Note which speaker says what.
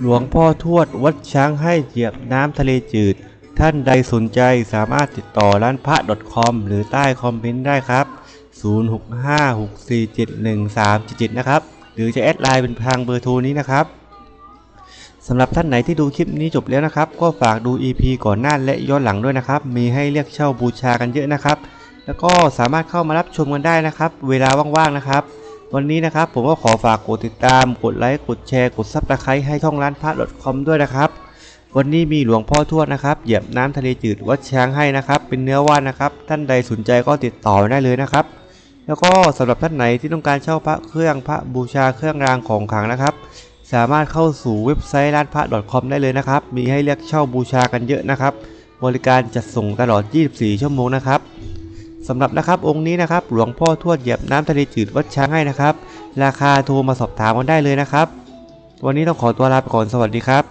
Speaker 1: หลวงพ่อทวดวัดช้างให้เหยียบน้ำทะเลจืด ท่านใดสนใจสามารถติดต่อร้านพระ .com หรือใต้คอมเมนต์ได้ครับ 0656471377 นะครับ หรือจะแอดไลน์เป็นทางเบอร์โทรนี้นะครับสำหรับท่านไหนที่ดูคลิปนี้จบแล้วนะครับ ก็ฝากดู EP ก่อนหน้าและย้อนหลังด้วยนะครับ มีให้เรียกเช่าบูชากันเยอะนะครับ แล้วก็สามารถเข้ามารับชมกันได้นะครับ เวลาว่างๆนะครับ วันนี้นะครับผมก็ขอฝากกดติดตาม กดไลค์ กดแชร์ กดซับสไครต์ให้ช่องร้านพระ .com ด้วยนะครับ วันนี้มีหลวงพ่อทวดนะครับเหยียบน้ำทะเลจืดวัดช้างให้นะครับ เป็นเนื้อว่านนะครับ ท่านใดสนใจก็ติดต่อได้เลยนะครับ แล้วก็สำหรับท่านไหนที่ต้องการเช่าพระเครื่องพระบูชาเครื่องรางของขลังนะครับ สามารถเข้าสู่เว็บไซต์ร้านพระ .com ได้เลยนะครับ มีให้เลือกเช่าบูชากันเยอะนะครับ บริการจัดส่งตลอด 24 ชั่วโมงนะครับ สำหรับนะครับองค์นี้นะครับหลวงพ่อทวดเหยียบน้ำทะเลจืดวัดช้างให้นะครับ ราคาโทรมาสอบถามกันได้เลยนะครับ วันนี้ต้องขอตัวลาไปก่อนสวัสดีครับ